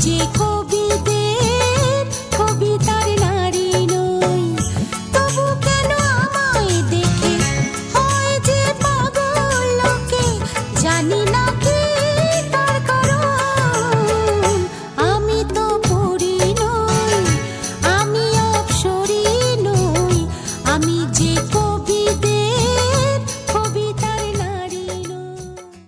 যে